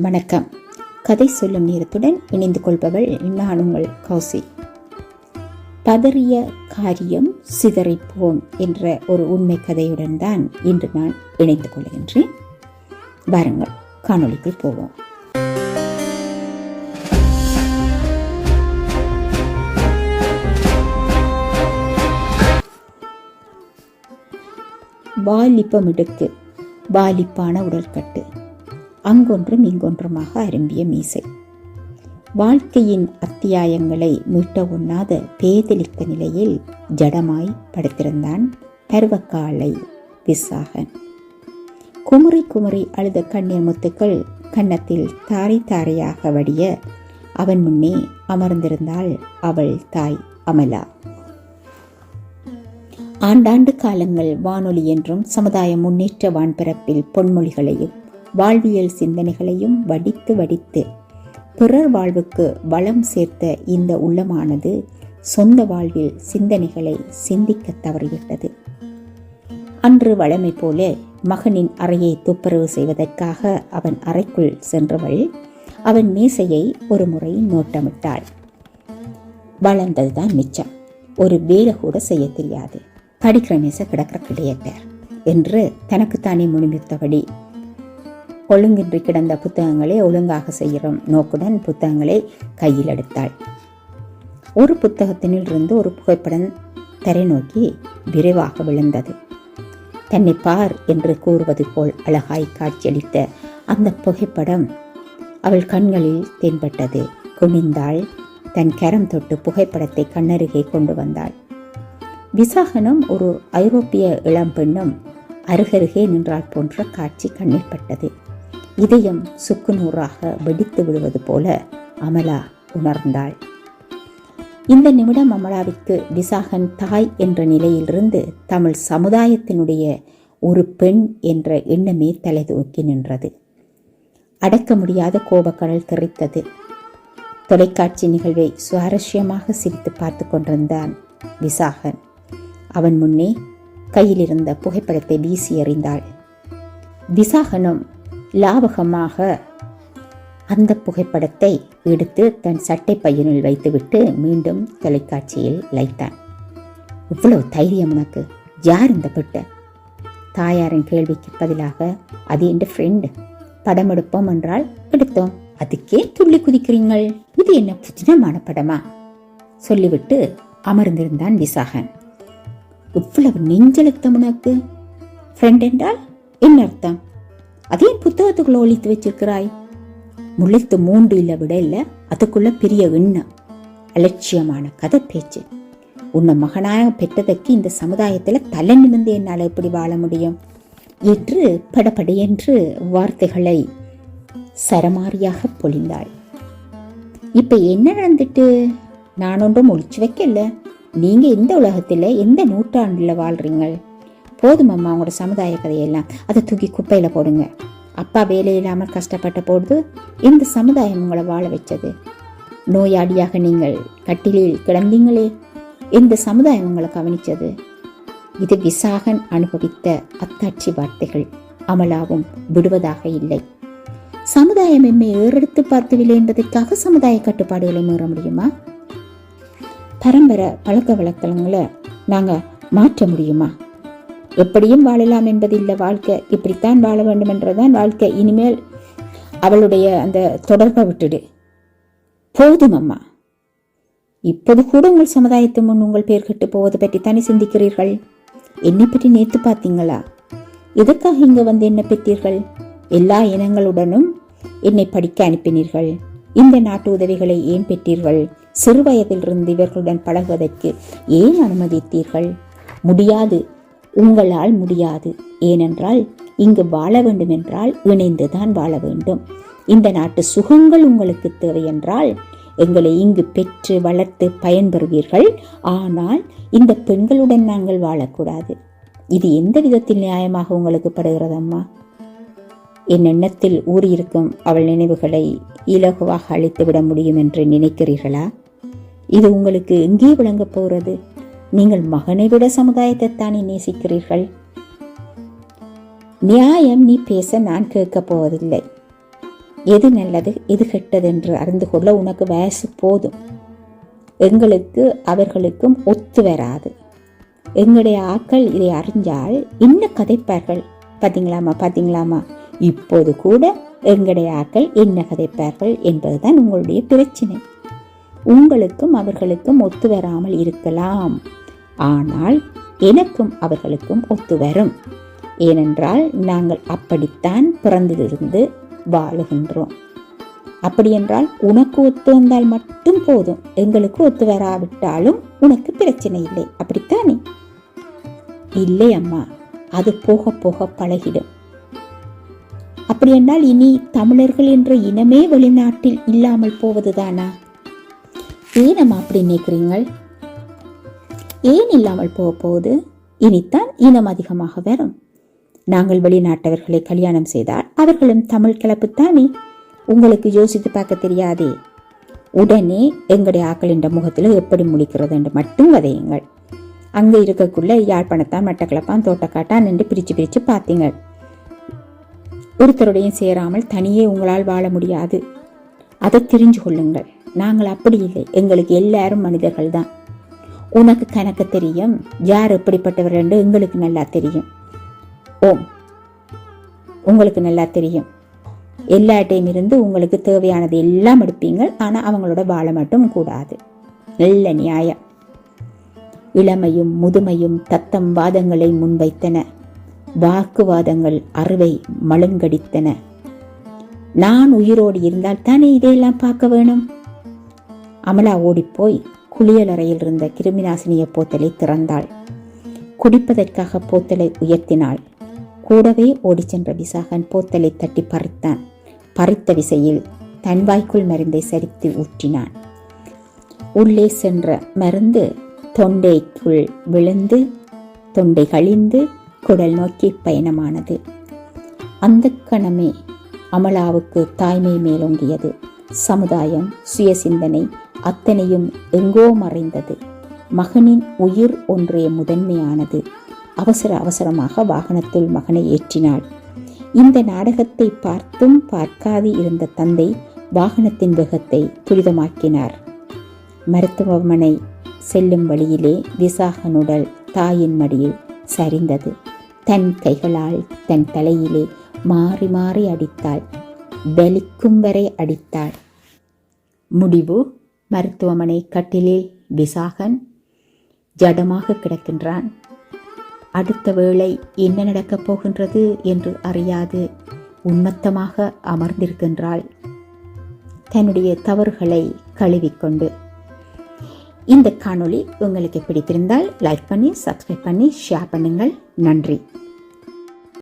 வணக்கம். கதை சொல்லும் நேரத்துடன் இணைந்து கொள்பவள் நான் உங்கள் கௌசி பதறிய காரியம் சிதறிப்போம் என்ற ஒரு உண்மை கதையுடன் தான் இன்று நான் இணைந்து கொள்கின்றேன். வாருங்கள் காணொளிக்குள் போவோம். வாலிப்பமிடுக்கு வாலிப்பான உடற்கட்டு. அங்கொன்றும் இங்கொன்றுமாக அரும்பிய மீசை. வாழ்க்கையின் அத்தியாயங்களை மீட்ட உண்ணாத பேதலித்த நிலையில் ஜடமாய் படுத்திருந்தான் பருவக்காலை விசாகன். குமுறி குமுறி அழுத கண்ணீர் முத்துக்கள் கன்னத்தில் தாரை தாரையாக வடிய அவன் முன்னே அமர்ந்திருந்தாள் அவள் தாய் அமலா. ஆண்டாண்டு காலங்கள் வானொலி என்றும் சமுதாய முன்னேற்ற வான்பரப்பில் பொன்மொழிகளையும் வாழ்வியல் சிந்தனைகளையும் வடித்து வடித்து பிறர் வாழ்வுக்கு வளம் சேர்த்த இந்த உள்ளமானது சொந்த வாழ்வில் சிந்தனைகளை சிந்திக்க தவறிவிட்டது. அன்று வழமை போல மகனின் அறையை துப்புரவு செய்வதற்காக அவன் அறைக்குள் சென்றவள் அவன் மேசையை ஒரு முறை நோட்டமிட்டாள் வளர்ந்ததுதான் மிச்சம். ஒரு வேலை கூட செய்ய தெரியாது. படிக்கிற மேசை கிடக்கிற கிடையாது என்று தனக்குத்தானே முழுமித்தபடி ஒழுங்கின்றி கிடந்த புத்தகங்களை ஒழுங்காக செய்கிற நோக்குடன் புத்தகங்களை கையில் எடுத்தாள். ஒரு புத்தகத்தினிலிருந்து ஒரு புகைப்படம் தரை நோக்கி விரைவாக விழுந்தது. தன்னை பார் என்று கூறுவது போல் அழகாய் காட்சியளித்த அந்த புகைப்படம் அவள் கண்களில் தென்பட்டது. குனிந்தாள். தன் கரம் தொட்டு புகைப்படத்தை கண்ணருகே கொண்டு வந்தாள். விசாகனும் ஒரு ஐரோப்பிய இளம்பெண்ணும் அருகருகே நின்றால் போன்ற காட்சி கண்ணில் பட்டது. இதயம் சுக்குநூறாக வெடித்து விடுவது போல அமலா உணர்ந்தாள். இந்த நிமிடம் அமலாவிற்கு விசாகன் தாய் என்ற நிலையிலிருந்து தமிழ் சமுதாயத்தினுடைய ஒரு பெண் என்ற எண்ணமே தலை தூக்கி நின்றது. அடக்க முடியாத கோபக்கடல் தெரித்தது தொலைக்காட்சி நிகழ்வை சுவாரஸ்யமாக சிரித்து பார்த்து கொண்டிருந்தான் விசாகன். அவன் முன்னே கையில் இருந்த புகைப்படத்தை வீசி எறிந்தாள். விசாகனும் லாவகமாக அந்த புகைப்படத்தை எடுத்து தன் சட்டை பையனில் வைத்துவிட்டு மீண்டும் தொலைக்காட்சியில் லைத்தான் இவ்வளவு தைரியம் உனக்கு? யார் இந்த பிட்ட? தாயாரின் கேள்விக்கு பதிலாக அது என் ஃப்ரெண்டு படம் எடுப்போம் என்றால் எடுத்தோம். அதுக்கே துள்ளி குதிக்கிறீங்கள். இது என்ன புதினமான படமா? சொல்லிவிட்டு அமர்ந்திருந்தான் விசாகன். இவ்வளவு நெஞ்செழுத்தம் உனக்கு? ஃப்ரெண்ட் என்றால் என்ன அர்த்தம்? அதே புத்தகத்துக்குள்ள ஒழித்து வச்சிருக்கிறாய்? முளைத்து மூன்று இல்லை விட இல்ல அதுக்குள்ள பெரிய எண்ணம் அலட்சியமான கதை பேச்சு. உன்னை மகனாக பெற்றதற்கு இந்த சமுதாயத்தில் தலை நிமிர்ந்து என்னால் எப்படி வாழ முடியும்? என்று படப்படி என்று வார்த்தைகளை சரமாரியாக பொழிந்தாள். இப்போ என்ன நடந்துட்டு? நான் ஒன்றும் ஒழிச்சு வைக்கல. நீங்கள் எந்த உலகத்தில் எந்த நூற்றாண்டில் வாழ்கிறீங்கள் போதும் அம்மா உங்களோட சமுதாய கதையெல்லாம். அதை தூக்கி குப்பையில போடுங்க. அப்பா வேலை இல்லாமல் கஷ்டப்பட்ட பொழுது இந்த சமுதாயம் உங்களை வாழ வச்சது. நோயாளியாக நீங்கள் கட்டிலில் கிடந்தீங்களே இந்த சமுதாயம் உங்களை கவனிச்சது. இது விசாகன் அனுபவித்த அத்தாட்சி வார்த்தைகள். அமலாவும் விடுவதாக இல்லை. சமுதாயம் எம்மை ஏறெடுத்து பார்த்துவில்லை என்பதற்காக சமுதாய கட்டுப்பாடுகளை மீற முடியுமா? பரம்பரை பழக்க வழக்கங்களை நாங்கள் மாற்ற முடியுமா? எப்படியும் வாழலாம் என்பதில்லை வாழ்க்கை. இப்படித்தான் வாழ வேண்டும் என்றதான் வாழ்க்கை. இனிமேல் அவளுடைய அந்த தொடர்பை விட்டுடு. போதும் அம்மா. இப்போது கூட உங்கள் சமுதாயத்து முன் உங்கள் பேர் கெட்டு போவது பற்றி தானே சிந்திக்கிறீர்கள்? என்னை பற்றி நேத்து பார்த்தீங்களா? எதுக்காக இங்கே வந்து என்ன பெற்றீர்கள்? எல்லா இனங்களுடனும் என்னை படிக்க அனுப்பினீர்கள். இந்த நாட்டு உதவிகளை ஏன் பெற்றீர்கள்? சிறு வயதிலிருந்து இவர்களுடன் பழகுவதற்கு ஏன் அனுமதித்தீர்கள்? முடியாது. உங்களால் முடியாது. ஏனென்றால் இங்கு வாழ வேண்டுமென்றால் இணைந்துதான் வாழ வேண்டும். இந்த நாட்டு சுகங்கள் உங்களுக்கு தேவை என்றால் எங்களை இங்கு பெற்று வளர்த்து பயன்பெறுவீர்கள். ஆனால் இந்த பெண்களுடன் நாங்கள் வாழக்கூடாது. இது எந்த விதத்தில் நியாயமாக உங்களுக்கு படுகிறதம்மா? என் எண்ணத்தில் ஊறியிருக்கும் அவள் நினைவுகளை இலகுவாக அழித்துவிட முடியும் என்று நினைக்கிறீர்களா? இது உங்களுக்கு எங்கே விளங்கப் போகிறது? நீங்கள் மகனை விட சமுதாயத்தை தானே நேசிக்கிறீர்கள்? நியாயம் நீ பேச நான் கேட்கப் போவதில்லை. எது நல்லது எது கெட்டது என்று அறிந்து கொள்ள உனக்கு வயசு போதும். எங்களுக்கு அவர்களுக்கும் ஒத்து வராது. எங்களுடைய ஆக்கள் இதை அறிஞ்சால் என்ன கதைப்பார்கள்? பார்த்தீங்களாமா பார்த்தீங்களாமா இப்போது கூட எங்களுடைய ஆக்கள் என்ன கதைப்பார்கள் என்பதுதான் உங்களுடைய பிரச்சனை. உங்களுக்கும் அவர்களுக்கும் ஒத்து வராமல் இருக்கலாம். ஆனால் எனக்கும் அவர்களுக்கும் ஒத்து வரும். ஏனென்றால் நாங்கள் அப்படித்தான் பிறந்திலிருந்து வாழுகின்றோம். அப்படியென்றால் உனக்கு ஒத்து வந்தால் மட்டும் போதும். எங்களுக்கு ஒத்து வராவிட்டாலும் உனக்கு பிரச்சனை இல்லை. அப்படித்தானே? இல்லை அம்மா. அது போக போக பழகிடும். அப்படி என்றால் இனி தமிழர்கள் என்ற இனமே வெளிநாட்டில் இல்லாமல் போவதுதானா? ஏன் அம்மா அப்படி நினைக்கிறீங்கள் ஏன் இல்லாமல் போக போகுது? இனித்தான் இனம் அதிகமாக வரும். நாங்கள் வெளிநாட்டவர்களை கல்யாணம் செய்தால் அவர்களும் தமிழ் கிளப்புத்தானே? உங்களுக்கு யோசித்து பார்க்க தெரியாதே? உடனே எங்களுடைய ஆக்களின் முகத்தில் எப்படி முடிக்கிறது என்று மட்டும் வதையுங்கள். அங்கே இருக்கக்குள்ள யாழ்ப்பாணத்தான் மட்டக்களப்பான் தோட்டக்காட்டான் என்று பிரித்து பிரித்து பார்த்தீங்க ஒருத்தருடையும் சேராமல் தனியே உங்களால் வாழ முடியாது. அதை தெரிஞ்சு கொள்ளுங்கள். நாங்கள் அப்படி இல்லை. எங்களுக்கு எல்லாரும் மனிதர்கள் தான் உனக்கு கணக்கு தெரியும். யார் எப்படிப்பட்டவர் என்று எங்களுக்கு நல்லா தெரியும். ஓம். உங்களுக்கு நல்லா தெரியும். எல்லாட்டையும் இருந்து உங்களுக்கு தேவையானது எல்லாம் எடுப்பீங்க ஆனால் அவங்களோட வாழ மட்டும் கூடாது. நல்ல நியாயம். இளமையும் முதுமையும் தத்தம் வாதங்களை முன்வைத்தன. வாக்குவாதங்கள் அறுவை மழுங்கடித்தன. நான் உயிரோடு இருந்தால் தானே இதையெல்லாம் பார்க்க வேணும்? அமலா ஓடிப்போய் குளியலறையில் இருந்த கிருமிநாசினிய போத்தலை திறந்தாள். குடிப்பதற்காக போத்தலை உயர்த்தினாள். கூடவே ஓடிச் சென்ற விசாகன் போத்தலை தட்டி பறித்தான். பறித்த விசையில் தன் வாய்க்குள் மருந்தை சரித்து ஊற்றினான். உள்ளே சென்ற மருந்து தொண்டைக்குள் விழுந்து தொண்டை கழிந்து குடல் நோக்கி பயணமானது. அந்த கணமே அமலாவுக்கு தாய்மை மேலோங்கியது. சமுதாயம் சுய சிந்தனை அத்தனையும் எங்கோ மறைந்தது. மகனின் உயிர் ஒன்றே முதன்மையானது. அவசர அவசரமாக வாகனத்தில் மகனை ஏற்றினாள். இந்த நாடகத்தை பார்த்தும் பார்க்காது இருந்த தந்தை வாகனத்தின் வேகத்தை துரிதமாக்கினார். மருத்துவமனை செல்லும் வழியிலே விசாகனுடல் தாயின் மடியில் சரிந்தது. தன் கைகளால் தன் தலையிலே மாறி மாறி அடித்தாள். வலிக்கும் வரை அடித்தாள். முடிவு? மருத்துவமனை கட்டிலே விசாகன் ஜடமாக கிடக்கின்றான். அடுத்த வேளை என்ன நடக்கப் போகின்றது என்று அறியாது உன்மத்தமாக அமர்ந்திருக்கின்றாள். தன்னுடைய தவறுகளை கழுவிக்கொண்டு. இந்த காணொளி உங்களுக்கு பிடித்திருந்தால் லைக் பண்ணி சப்ஸ்கிரைப் பண்ணி ஷேர் பண்ணுங்கள். நன்றி.